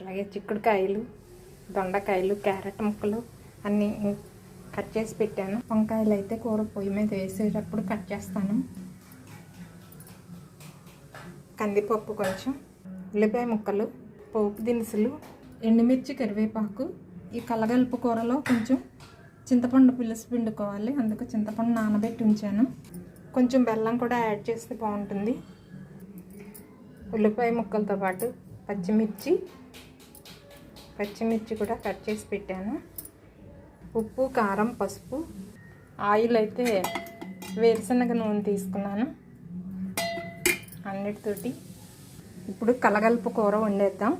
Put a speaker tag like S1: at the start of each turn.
S1: అట్లాగే చిక్కుడుకాయలు దొండకాయలు క్యారెట్ ముక్కలు అన్నీ కట్ చేసి పెట్టాను. వంకాయలు అయితే కూర పొయ్యి మీద వేసేటప్పుడు కట్ చేస్తాను. కందిపప్పు కొంచెం ఉల్లిపాయ ముక్కలు పోపు దినుసులు ఎండుమిర్చి కరివేపాకు. ఈ కలగలుపు కూరలో కొంచెం చింతపండు పులుసు పిండుకోవాలి. అందుకు చింతపండు నానబెట్టి ఉంచాను. కొంచెం బెల్లం కూడా యాడ్ చేస్తే బాగుంటుంది. ఉల్లిపాయ ముక్కలతో పాటు పచ్చిమిర్చి పచ్చిమిర్చి కూడా కట్ చేసి పెట్టాను. ఉప్పు కారం పసుపు ఆయిల్ అయితే వేరుశనగ నూనె తీసుకున్నాను అన్నిటితోటి. ఇప్పుడు కలగలుపు కూర వండేద్దాం.